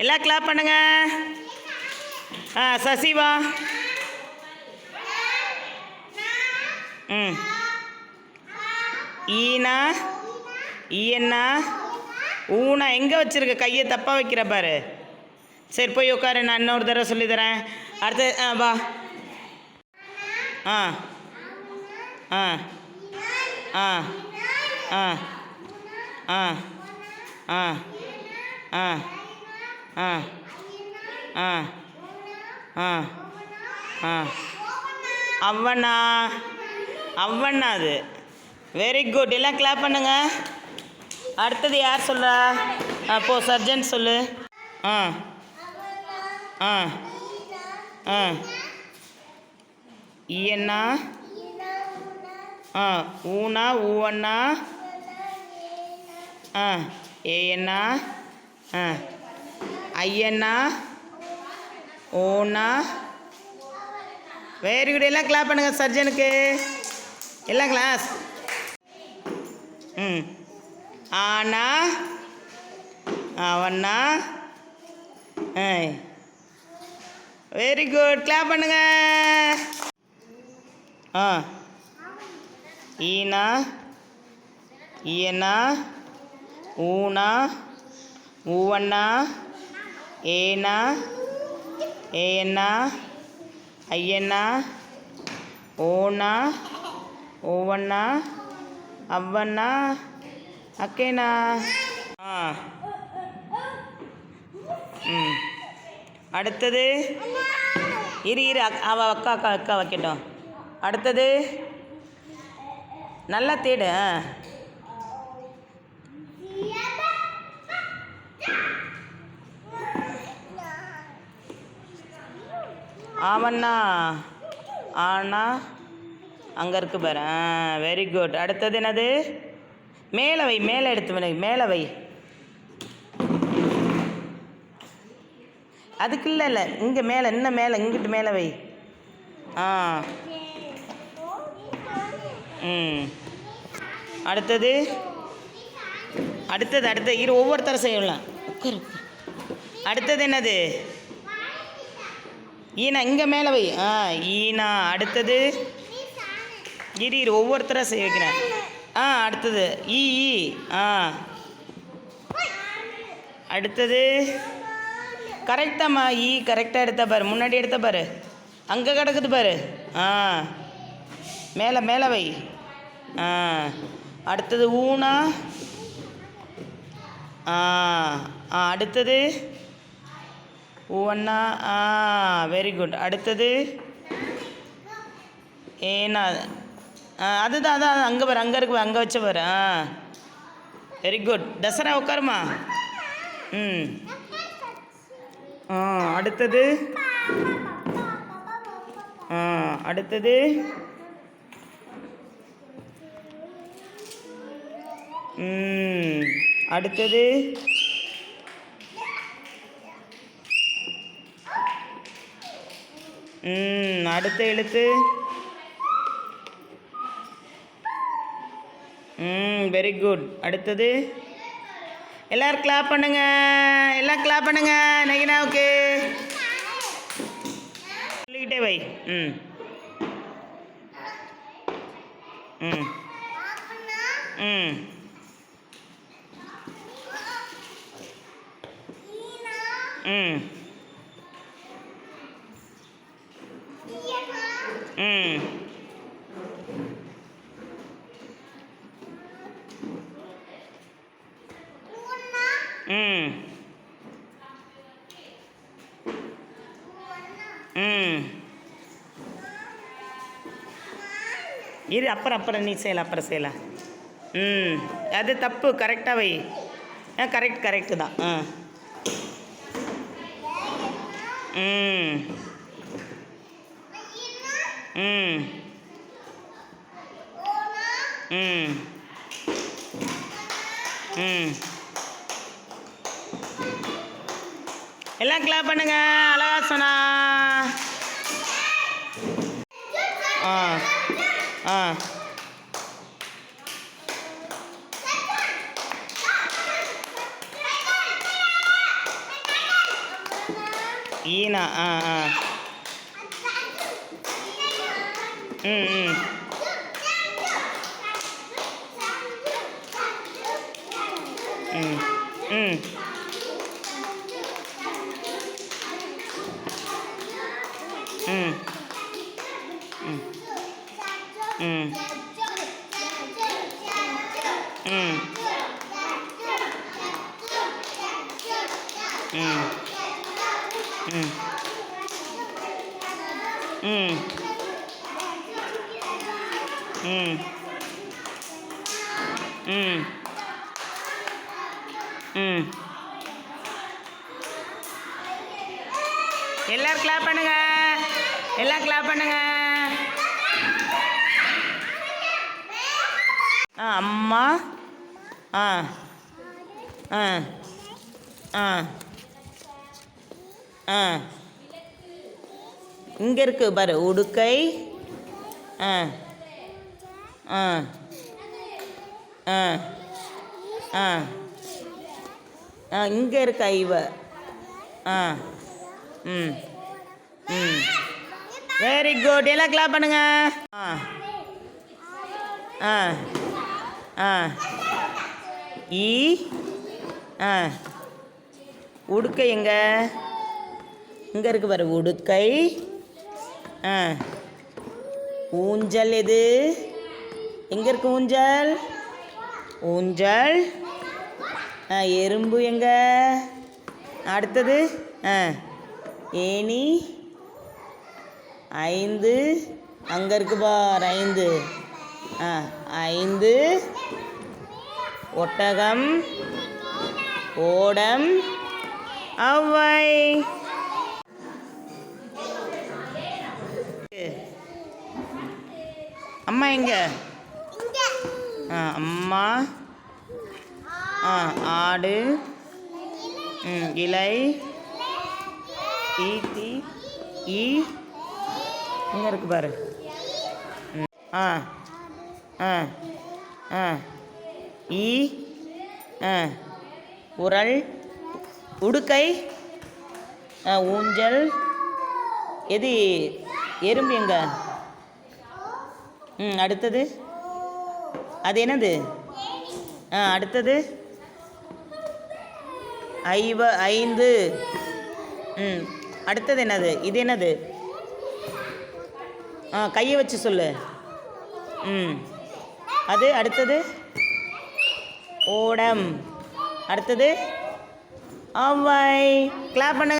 எல்லாம் கிளாப் பண்ணுங்க. ஆ சசிவா ம். ஈனா ஈயண்ணா ஊனா எங்கே வச்சுருக்க? கையை தப்பாக வைக்கிற பாரு. சரி போய் உட்காரு நான் இன்னொரு தடவை சொல்லித்தரேன் அடுத்து ஆ வா. ஆ. ஆ. ஆ. ஆ. ஆ. ஆ. ஆ. ஆ. ஆ. ஆ. ஆ. அவ்வண்ணா. அவ்வண்ணா அது. வெரி குட் எல்லாம் கிளாப் பண்ணுங்க. அடுத்தது யார் சொல்கிறா அப்போ சர்ஜன் சொல்லு. ஆ. ஆ. ஆ. இயண்ணா. ஆ ஊனா ஊவண்ணா. ஆ ஏயண்ணா ஆ. ஐயண்ணா ஓண்ணா. வெரி குட் எல்லாம் கிளாப் பண்ணுங்க சர்ஜனுக்கு எல்லாம் கிளாஸ் ம். ஆனா அவண்ணா வெரி குட் கிளாப் பண்ணுங்க. ஆ. ஈனா ஈயண்ணா ஊனா ஊவண்ணா. ஏனா ஏயண்ணா ஐயண்ணா ஓண்ணா ஓவண்ணா அவ்வண்ணா அக்கேண்ணா ஆ. ம். அடுத்தது இரு இரு அக்- அவ அக்கா அக்கா அக்கா வைக்கட்டும். அடுத்தது நல்லா தேடு ஆமண்ணா ஆனா அங்கே இருக்கு பாரு. ஆ வெரி குட் அடுத்தது என்னது? மேலே வை மேலே எடுத்து வினை மேலே வை. அதுக்கு இல்லை இல்லை. இங்கே மேலே இன்னும் மேலே இங்கிட்டு மேலே வை. ஆ. ம். அடுத்தது? அடுத்தது அடுத்தது. இரு ஒவ்வொருத்தரும் செய்யலாம். உட்காரு. அடுத்தது என்னது? ஈனா இங்கே மேலே வை. ஆ ஈனா அடுத்தது? இரு இரு ஒவ்வொருத்தராக செய்ய வைக்கிறேன். ஆ அடுத்தது. ஈ ஈ ஆ. அடுத்தது? கரெக்டாம்மா ஈ கரெக்டாக எடுத்த பாரு. முன்னாடி எடுத்த பாரு. அங்கே கிடக்குது பாரு. ஆ. மேலே மேலே வை. ஆ. அடுத்தது ஊனா. ஆ ஆ அடுத்தது? ஊவண்ணா ஆ வெரி குட் அடுத்தது? ஏனா ஆ அதுதான் அதான் அங்கே பாரு அங்கே இருக்கு அங்கே வச்ச பாரு ஆ. வெரி குட் தசரா உட்காருமா? ம். ஆ அடுத்தது? ஆ அடுத்தது? ம். அடுத்தது? அடுத்த எழுத்து ம் வெரி குட் அடுத்தது. எல்லோரும் கிளாப் பண்ணுங்க. எல்லாம் கிளாப் பண்ணுங்க. நகினாவுக்கு. சொல்லிக்கிட்டே வை. ம். ம். ம். ம் ம் ம். இரு அப்புறம் அப்புறம் நீ செய்யலாம் அப்புறம் செய்யலாம் ம். அது தப்பு கரெக்டாக வை. ஆ கரெக்ட் கரெக்டு தான். ஆ. ம். ம். ம். ம். எல்லாம் கிளாப் பண்ணுங்க. அழகா சொன்னா. ஆ. ஆ. ஈனா ஆ ஆ. ம் ம். ம் ம். ம். ம். ம். ம். ம். ம். ம். எல்லாரும் கிளாப் பண்ணுங்க. எல்லாம் கிளாப் பண்ணுங்க. ஆ அம்மா. ஆ. ஆ. ஆ. ஆ. இங்கே இருக்கு பாரு உடுக்கை. ஆ. ஆ. ஆ. ஆ. ஆ இங்கே இருக்க ஐவ ஆ. ம். ம். வெரி குட் எல்லாம் கிளாப் பண்ணுங்க. ஆ. ஆ. ஆ. ஈ. ஆ. உடுக்கை எங்க? இங்கே இருக்கு பாரு உடுக்கை. ஆ. ஊஞ்சல் எது? எங்கே இருக்கு ஊஞ்சல்? ஊஞ்சல். ஆ எறும்பு எங்க? அடுத்தது ஆ. ஏனி ஐந்து. அங்கே இருக்கு பார் ஐந்து. ஆ. ஐந்து. ஒட்டகம். ஓடம். அவ்வை. அம்மா எங்க? அம்மா. ஆ ஆடு. இலை. ஈட்டி ஈ. இங்கே இருக்கு பாரு. ஆ. ஆ ஆ ஈ ஆ உரல் உடுக்கை ஆ ஊஞ்சல் எது எறும்பு எங்க? ம் அடுத்தது. அது என்னது? ஆ அடுத்தது. ஐவ ஐந்து. ம் அடுத்தது என்னது? இது என்னது? ஆ கையை வச்சு சொல்லு. ம். அது அடுத்தது? ஓடம். அடுத்தது? அவ்வை கிளாப் பண்ணுங்க.